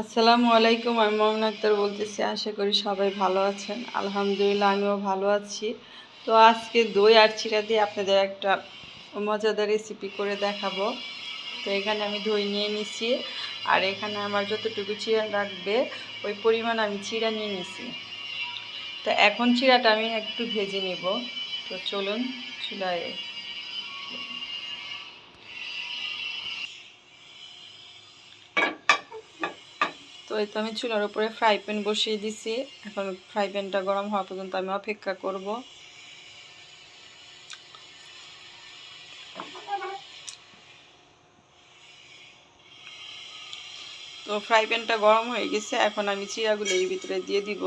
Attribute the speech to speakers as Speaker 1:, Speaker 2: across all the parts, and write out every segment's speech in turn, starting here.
Speaker 1: আসসালামু আলাইকুম, আমি মোহাম্মদ আক্তার বলতেছি, আশা করি সবাই ভালো আছেন। আলহামদুলিল্লাহ, আমিও ভালো আছি। তো আজকে দই আর চিরা দিয়ে আপনাদের একটা মজাদার রেসিপি করে দেখাবো। তো এখানে আমি দই নিয়ে নিছি, আর এখানে আমার যতটুকু চিরা লাগবে, ওই পরিমাণ আমি চিরা নিয়ে নিছি। তো এখন চিরাটা আমি একটু ভেজে নিব। তো চলুন, চুলায় এই তো আমি চুলার উপরে ফ্রাই প্যান বসিয়ে দিছি। এখন ফ্রাই প্যানটা গরম হওয়া পর্যন্ত আমি অপেক্ষা করব। তো ফ্রাই প্যানটা গরম হয়ে গেছে, এখন আমি চিরাগুলো এর ভিতরে দিয়ে দিব।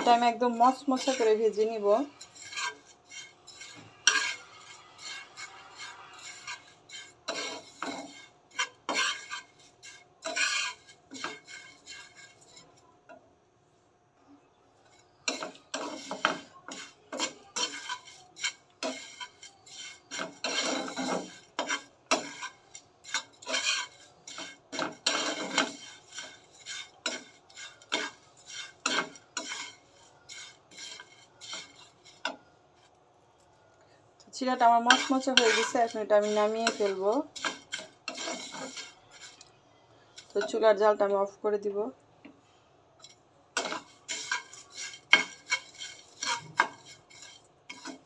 Speaker 1: এটা আমি একদম মচমচা করে ভেজে নিব। চিরাটা আমার মচমচা হয়ে গেছে, এখন এটা আমি নামিয়ে ফেলব। তো চুলার জালটা আমি অফ করে দিব।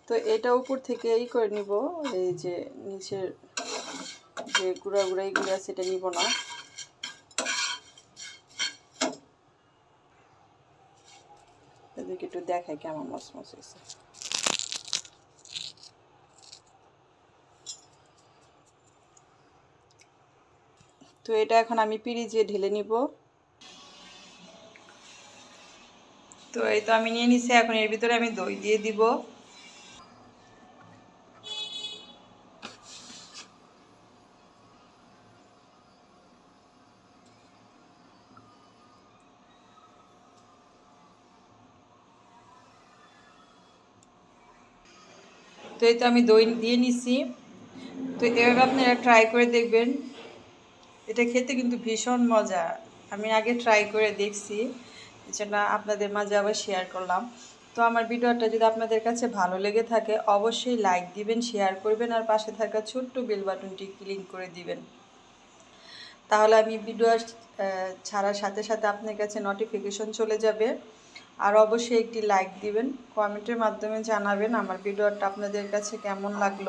Speaker 1: তো এটা উপর থেকে এই করে নিব, এই যে নিচের যে গুঁড়া গুঁড়া এইগুলো আছে এটা নিব না। একটু দেখাই কেমন মচমচ হয়েছে। তো এটা এখন আমি পিরিজে ঢেলে নিব। তো এই তো আমি নিয়ে নিছি, এখন এর ভিতরে আমি দই দিয়ে দিব। তো এই তো আমি দই দিয়ে নিছি। তো এভাবে আপনারা ট্রাই করে দেখবেন। এটা খেতে কিন্তু ভীষণ মজা। আমি আগে ট্রাই করে দেখছি। যেটা আপনাদের মাঝে আবার শেয়ার করলাম। তো আমার ভিডিওটা যদি আপনাদের কাছে ভালো লেগে থাকে, অবশ্যই লাইক দিবেন শেয়ার করবেন আর পাশে থাকা ছোট্ট বেল বাটনটি ক্লিক করে দিবেন। তাহলে আমি ভিডিও ছাড়ার সাথে সাথে আপনার কাছে নোটিফিকেশন চলে যাবে। আর অবশ্যই একটি লাইক দিবেন কমেন্টের মাধ্যমে জানাবেন আমার ভিডিওটা আপনাদের কাছে কেমন লাগল।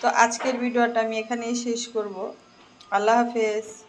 Speaker 1: তো আজকের ভিডিওটা আমি এখানেই শেষ করব। अल्लाह हाफिज़